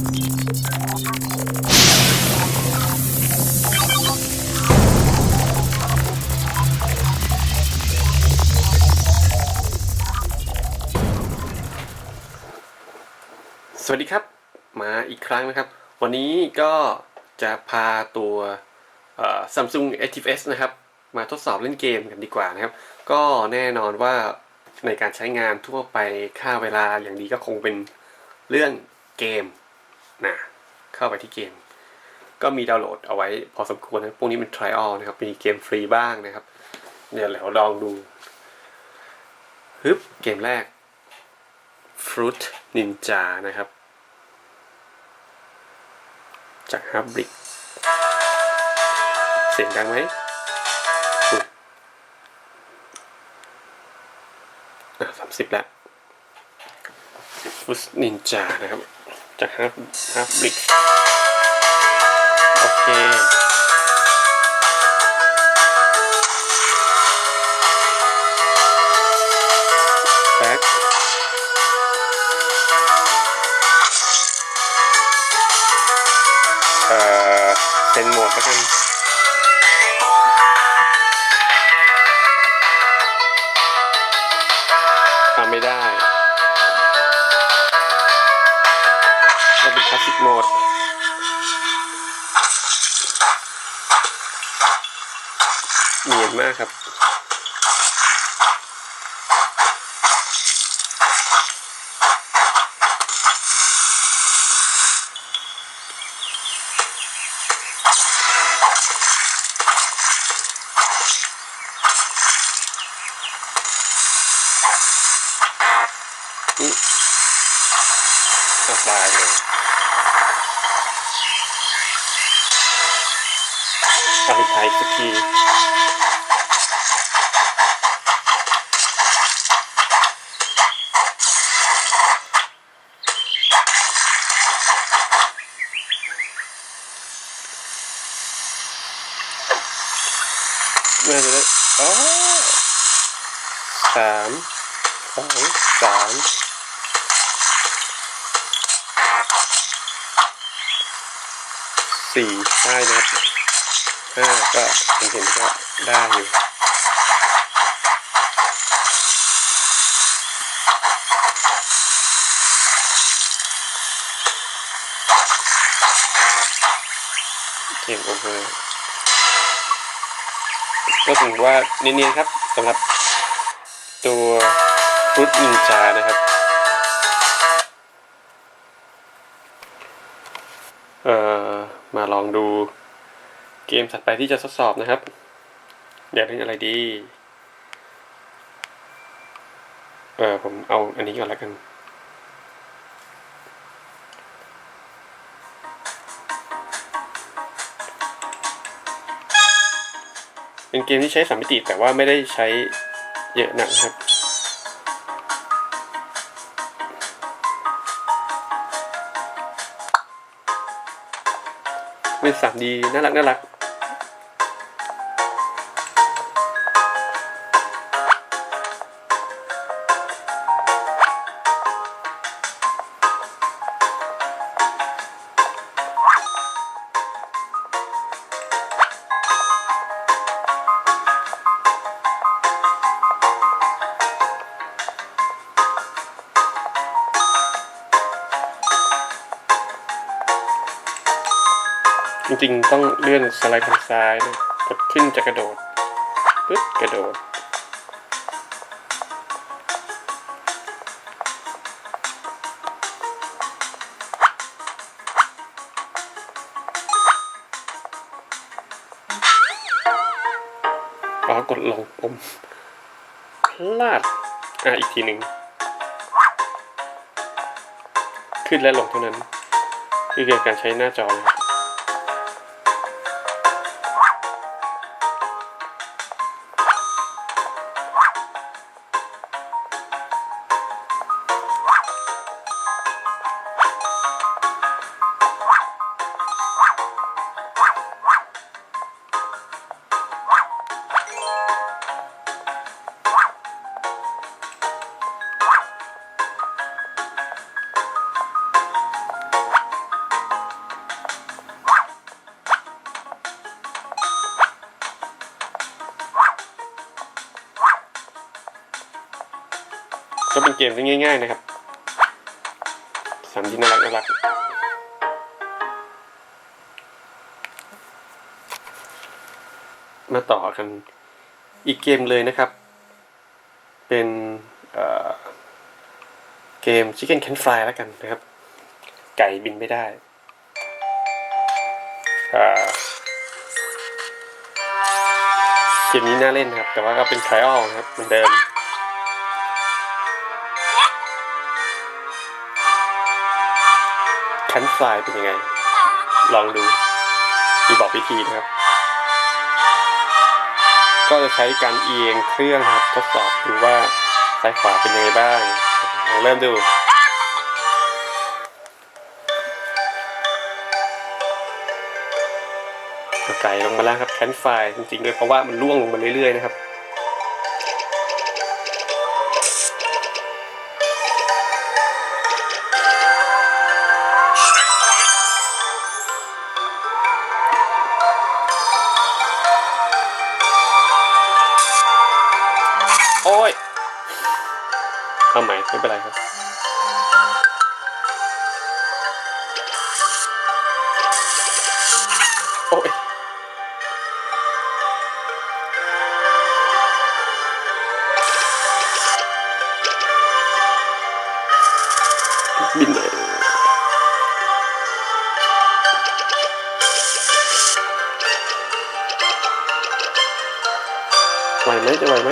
สวัสดีครับ มาอีกครั้งนะครับ วันนี้ก็จะพาตัว Samsung Active S นะครับ มาทดสอบเล่นเกมกันดีกว่านะครับ ก็แน่นอนว่าในการใช้งานทั่วไปค่าเวลาอย่างดีก็คงเป็นเรื่องเกม นะเข้าไปที่เกม ก็มีดาวน์โหลดเอาไว้พอสมควรนะพวกนี้เป็น trial นะครับมีเกมฟรีบ้างนะครับเดี๋ยวเราลองดูฮึบเกมแรก Fruit Ninja นะครับ จากฮับบิกเสียงดังไหมสามสิบแล้วฟุตนินจานะครับ จากฮับฮับบิกโอเค back เอ่อเป็นโหมดแล้วกัน คลาสสิกโหมดเนียนมากครับ นี่ ทยสักทีน่าจะได้อ๋อสามสองสามสี่ได้นะครับ ห้าก็เห็นก็ได้อยู่เกมโอเวอร์ก็ถือว่าเนียนๆครับสำหรับตัวฟรุตนินจานะครับ เอ่อ มาลองดู เกมถัดไปที่จะทดสอบนะครับอยากเล่นอะไรดี เออผมเอาอันนี้ก่อนแล้วกันเป็นเกมที่ใช้สามมิติแต่ว่าไม่ได้ใช้เยอะนักนะครับ เป็นสามดีน่ารักน่ารัก จริงๆ ต้องเลื่อนสไลด์ทางซ้ายนะกดขึ้นจะกระโดดปึ๊บกระโดด อ๋อกดลงปุ่มพลาด อะ อีกทีหนึ่ง ขึ้นและลงเท่านั้น คือเการใช้หน้าจอนะค ก็เป็นเกมที่ง่าย ๆ นะครับสามที่น่ารักน่ารักมาต่อกันอีกเกมเลยนะครับ เป็นเเกม Chicken Can Fly แล้วกันนะครับ ไก่บินไม่ได้เกมนี้น่าเล่นครับ แต่ว่าก็เป็น trial นะครับเหมือนเดิม คันฟลายเป็นยังไง ลองดูมีบอกวิธีนะครับ ก็จะใช้การเอียงเครื่องครับทดสอบดูว่าซ้ายขวาเป็นยังไงบ้างลองเริ่มดูไก่ลงมาแล้วครับแคนไฟจริงๆด้วยเพราะว่ามันล่วงลงมาเรื่อยๆนะครับ อ้ยเอาใหม่ไม่เป็นไรครับ โอ้ยบินเลยไหวไหมจะไหวไหม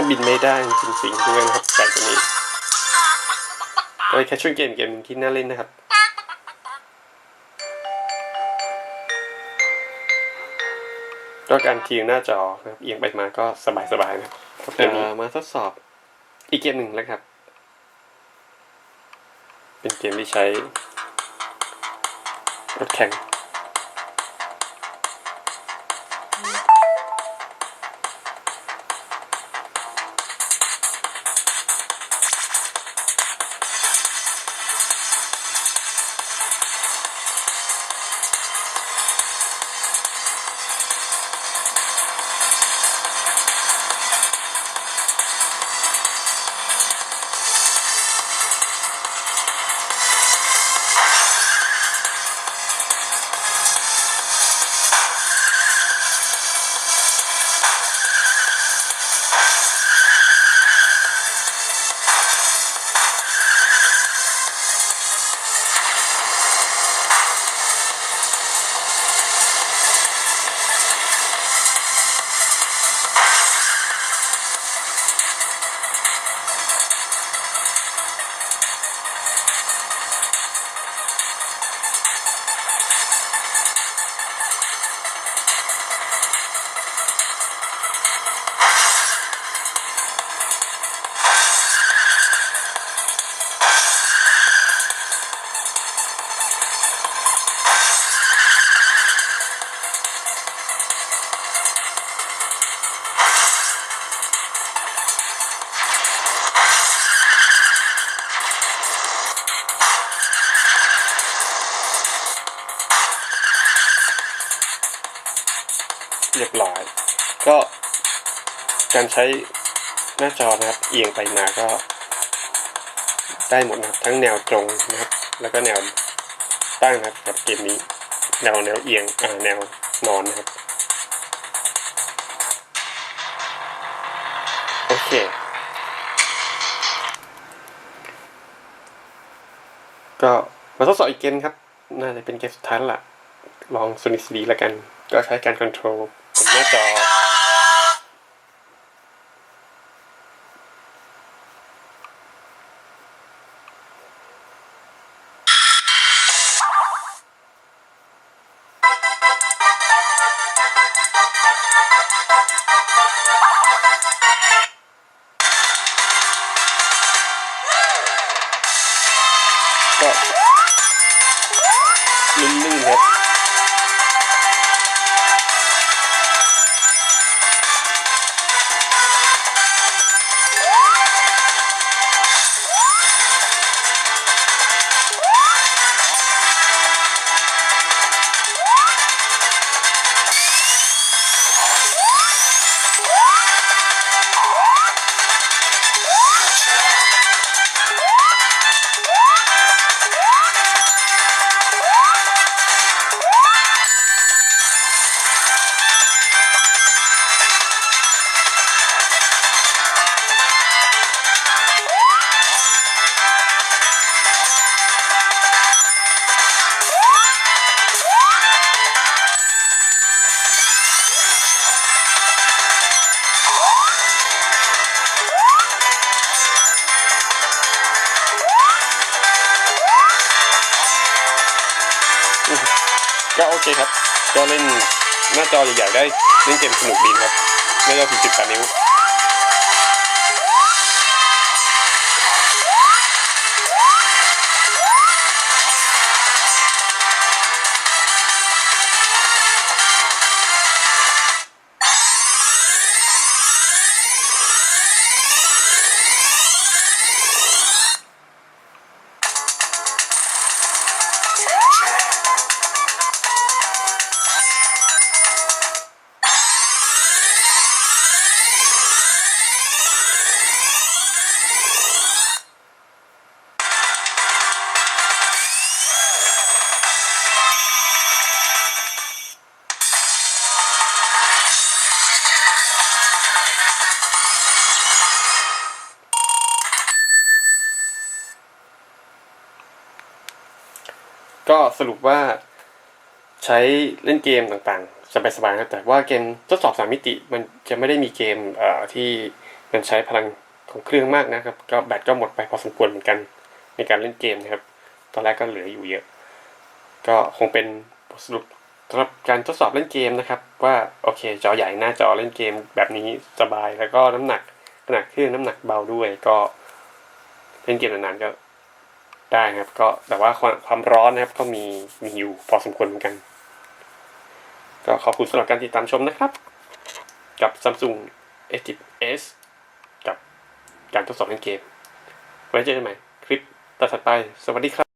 ก็บินไม่ได้จริงๆด้วยนะครับไก่ตัวนี้ก็เลยแค่ช่วยเกมเกมหนึ่งที่น่าเล่นนะครับก็การเทียงหน้าจอนะครับเอียงไปมาก็สบายๆนะครับเกมนี้มาทดสอบอีกเกมหนึ่งแล้วครับ เป็นเกมที่ใช้รถแข่ง เรียบร้อย ก็การใช้หน้าจอนะครับเอียงไปมาก็ ได้หมดนะครับทั้งแนวตรงนะครับ แล้วก็แนวตั้งนะครับกับเกมนี้ แนวแนวเอียงอ่าแนวนอนนะครับโอเคก็มาทดสอบอีกเกมครับ น่าจะเป็นเกมสุดท้ายละลองสนิทดีแล้วกัน ก็ใช้การคอนโทรล บนห ก็โอเคครับก็เล่นหน้าจอใหญ่ๆได้เล่นเกมสนุกดีครับหน้าจอถึง18นิ้ว ก็สรุปว่าใช้เล่นเกมต่างๆ สบายๆนะแต่ว่าเกมทดสอบสามมิติมันจะไม่ได้มีเกมเอ่อที่มันใช้พลังของเครื่องมากนะครับ ก็แบตก็หมดไปพอสมควรเหมือนกันในการเล่นเกมนะครับ ตอนแรกก็เหลืออยู่เยอะ ก็คงเป็นบทสรุปสำหรับการทดสอบเล่นเกมนะครับ ว่าโอเค จอใหญ่หน้าจอเล่นเกมแบบนี้สบายแล้วก็น้ำหนักขนาดเครื่องน้ำหนักเบาด้วยก็เล่นเกมนานๆก็ ได้นะครับ ก็แต่ว่าความความร้อนนะครับก็มีมีอยู่พอสมควรเหมือนกัน ก็ขอบคุณสำหรับการติดตามชมนะครับ กับ Samsung S10s กับการทดสอบเล่นเกม ไว้เจอกันใหม่คลิปต่อๆไปสวัสดีครับ